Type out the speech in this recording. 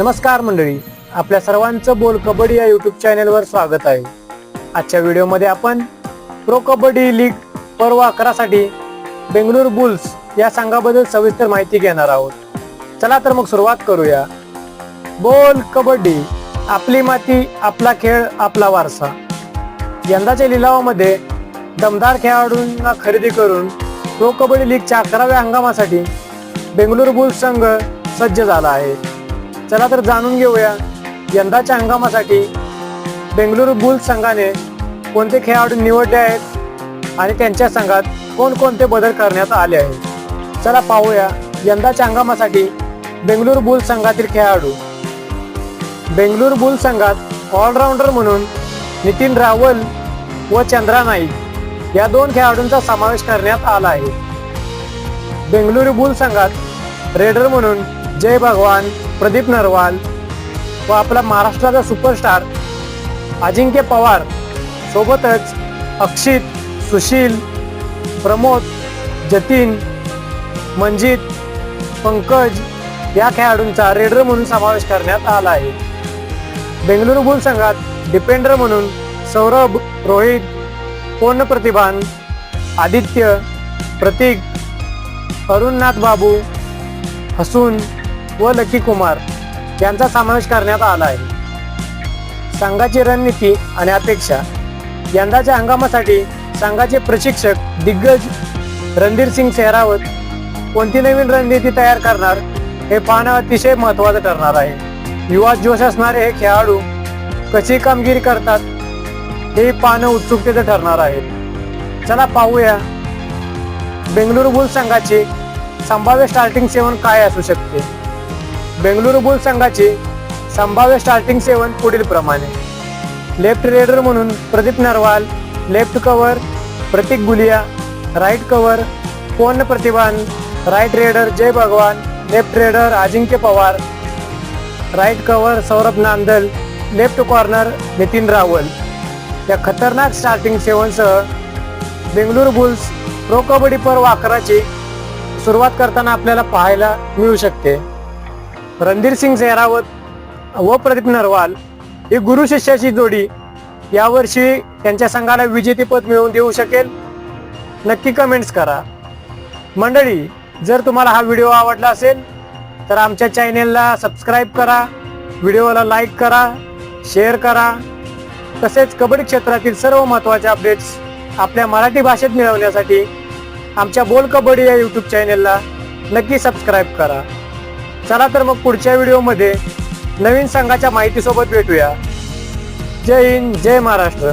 नमस्कार मंडळी आपल्या सर्वांचं बोल कबड्डी या युट्यूब चॅनेलवर स्वागत आहे. आजच्या व्हिडिओमध्ये आपण प्रो कबड्डी लीग पर्व अकरासाठी बेंगलोर बुल्स या संघाबद्दल सविस्तर माहिती घेणार आहोत. चला तर मग सुरुवात करूया. बोल कबड्डी आपली माती आपला खेळ आपला वारसा. यंदाच्या लिलावामध्ये दमदार खेळाडूंना खरेदी करून प्रो कबड्डी लीगच्या अकराव्या हंगामासाठी बेंगलोर बुल्स संघ सज्ज झाला आहे. चला तर जाणून घेऊया यंदाच्या हंगामासाठी बेंगलुरू बुल्स संघाने कोणते खेळाडू निवडले आहेत आणि त्यांच्या संघात कोणकोणते बदल करण्यात आले आहेत. चला पाहूया यंदाच्या हंगामासाठी बेंगलुरू बुल्स संघातील खेळाडू. बेंगलुरू बुल्स संघात ऑलराऊंडर म्हणून नितीन रावल व चंद्रा नाईक या दोन खेळाडूंचा समावेश करण्यात आला आहे. बेंगलुरू बुल संघात रेडर म्हणून जय भगवान प्रदीप नरवाल व आपला महाराष्ट्राचा सुपरस्टार अजिंक्य पवार सोबतच अक्षित सुशील प्रमोद जतीन मंजित पंकज या खेळाडूंचा रेडर म्हणून समावेश करण्यात आला आहे. बेंगळुरू बुल संघात डिपेंडर म्हणून सौरभ रोहित पूर्ण प्रतिभान आदित्य प्रतीक अरुणनाथ बाबू हसून व लकी कुमार यांचा समावेश करण्यात आला आहे. संघाची रणनीती आणि अपेक्षा यंदाच्या हंगामासाठी संघाचे प्रशिक्षक दिग्गज रणधीर सिंग सेहरावत कोणती नवीन रणनीती तयार करणार हे पाहणं अतिशय महत्वाचं ठरणार आहे. युवा जोश असणारे हे खेळाडू कशी कामगिरी करतात हे पाहणं उत्सुकतेचं ठरणार आहे. चला पाहूया. बेंगळुरू बुल संघाची संभाव्य स्टार्टिंग सेवन काय असू शकते? बेंगलुरू बुल संघाची संभाव्य स्टार्टिंग सेवन पुढील प्रमाणे. लेफ्ट रेडर म्हणून Pradeep Narwal left cover Pratik Gulia right cover पूर्ण प्रतिभान right raider Jai Bhagwan left raider Ajinkya Pawar right cover Saurabh Nandal left corner Nitin Rawal. या खतरनाक स्टार्टिंग सेवनसह बेंगलुरू बुल्स प्रो कबड्डी पर्व अकराची सुरुवात करताना आपल्याला पाहायला मिळू शकते. रणधीर सिंग सेहरावत व प्रदीप नरवाल ही गुरु शिष्याची जोडी यावर्षी त्यांच्या संघाला विजेतेपद मिळवून देऊ शकेल. नक्की कमेंट्स करा. मंडळी जर तुम्हाला हा व्हिडिओ आवडला असेल तर आमच्या चॅनेलला सबस्क्राईब करा व्हिडिओला लाईक करा शेअर करा. तसेच कबड्डी क्षेत्रातील सर्व महत्त्वाचे अपडेट्स आपल्या मराठी भाषेत मिळवण्यासाठी आमच्या बोल कबड्डी या यूट्यूब चॅनेलला नक्की सबस्क्राईब करा. चला तर मग पुढच्या व्हिडिओमध्ये नवीन संघाच्या माहितीसोबत भेटूया. जय हिंद जय महाराष्ट्र.